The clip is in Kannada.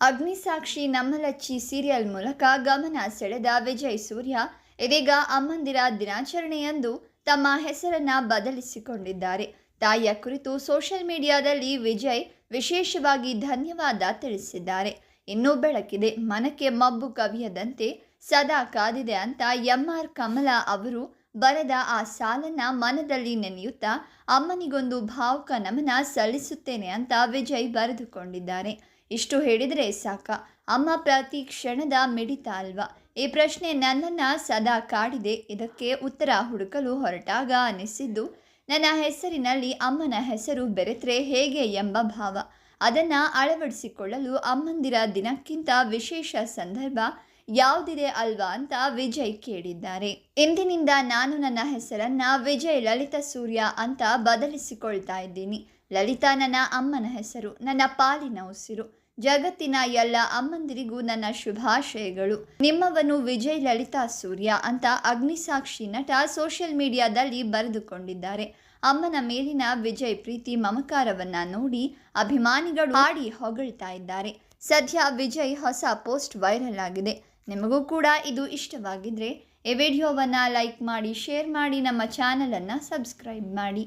ಅಗ್ನಿಸಾಕ್ಷಿ ನಮ್ಮಲಚ್ಚಿ ಸೀರಿಯಲ್ ಮೂಲಕ ಗಮನ ಸೆಳೆದ ವಿಜಯ್ ಸೂರ್ಯ, ಇದೀಗ ಅಮ್ಮಂದಿರ ದಿನಾಚರಣೆಯಂದು ತಮ್ಮ ಹೆಸರನ್ನ ಬದಲಿಸಿಕೊಂಡಿದ್ದಾರೆ. ತಾಯಿಯ ಕುರಿತು ಸೋಷಿಯಲ್ ಮೀಡಿಯಾದಲ್ಲಿ ವಿಜಯ್ ವಿಶೇಷವಾಗಿ ಧನ್ಯವಾದ ತಿಳಿಸಿದ್ದಾರೆ. ಇನ್ನೂ ಬೆಳಕಿದೆ. ಮನಕ್ಕೆ ಮಬ್ಬು ಕವಿಯದಂತೆ ಸದಾ ಕಾದಿದೆ ಅಂತ ಎಂ ಆರ್ ಕಮಲಾ ಅವರು ಬರೆದ ಆ ಸಾಲನ್ನ ಮನದಲ್ಲಿ ನೆನೆಯುತ್ತಾ, ಅಮ್ಮನಿಗೊಂದು ಭಾವುಕ ನಮನ ಸಲ್ಲಿಸುತ್ತೇನೆ ಅಂತ ವಿಜಯ್ ಬರೆದುಕೊಂಡಿದ್ದಾರೆ. ಇಷ್ಟು ಹೇಳಿದರೆ ಸಾಕ. ಅಮ್ಮ ಪ್ರತಿ ಕ್ಷಣದ ಮಿಡಿತ ಅಲ್ವಾ ಈ ಪ್ರಶ್ನೆ ನನ್ನನ್ನು ಸದಾ ಕಾಡಿದೆ. ಇದಕ್ಕೆ ಉತ್ತರ ಹುಡುಕಲು ಹೊರಟಾಗ ಅನಿಸಿದ್ದು, ನನ್ನ ಹೆಸರಿನಲ್ಲಿ ಅಮ್ಮನ ಹೆಸರು ಬೆರೆತ್ರೆ ಹೇಗೆ ಎಂಬ ಭಾವ. ಅದನ್ನು ಅಳವಡಿಸಿಕೊಳ್ಳಲು ಅಮ್ಮಂದಿರ ದಿನಕ್ಕಿಂತ ವಿಶೇಷ ಸಂದರ್ಭ ಯಾವುದಿದೆ ಅಲ್ವಾ ಅಂತ ವಿಜಯ್ ಕೇಳಿದ್ದಾರೆ. ಇಂದಿನಿಂದ ನಾನು ನನ್ನ ಹೆಸರನ್ನ ವಿಜಯ್ ಲಲಿತಾ ಸೂರ್ಯ ಅಂತ ಬದಲಿಸಿಕೊಳ್ತಾ ಇದ್ದೀನಿ. ಲಲಿತಾ ನನ್ನ ಅಮ್ಮನ ಹೆಸರು, ನನ್ನ ಪಾಲಿನ ಉಸಿರು. ಜಗತ್ತಿನ ಎಲ್ಲ ಅಮ್ಮಂದಿರಿಗೂ ನನ್ನ ಶುಭಾಶಯಗಳು. ನಿಮ್ಮವನು ವಿಜಯ್ ಲಲಿತಾ ಸೂರ್ಯ ಅಂತ ಅಗ್ನಿಸಾಕ್ಷಿ ನಟ ಸೋಷಿಯಲ್ ಮೀಡಿಯಾದಲ್ಲಿ ಬರೆದುಕೊಂಡಿದ್ದಾರೆ. ಅಮ್ಮನ ಮೇಲಿನ ವಿಜಯ್ ಪ್ರೀತಿ ಮಮಕಾರವನ್ನ ನೋಡಿ ಅಭಿಮಾನಿಗಳು ಹಾಡಿ ಹೊಗಳ್ತಾ ಇದ್ದಾರೆ. ಸದ್ಯ ವಿಜಯ್ ಹೊಸ ಪೋಸ್ಟ್ ವೈರಲ್ ಆಗಿದೆ. ನಿಮಗೂ ಕೂಡ ಇದು ಇಷ್ಟವಾಗಿದ್ರೆ, ಈ ವಿಡಿಯೋವನ್ನು ಲೈಕ್ ಮಾಡಿ, ಶೇರ್ ಮಾಡಿ, ನಮ್ಮ ಚಾನಲನ್ನು ಸಬ್ಸ್ಕ್ರೈಬ್ ಮಾಡಿ.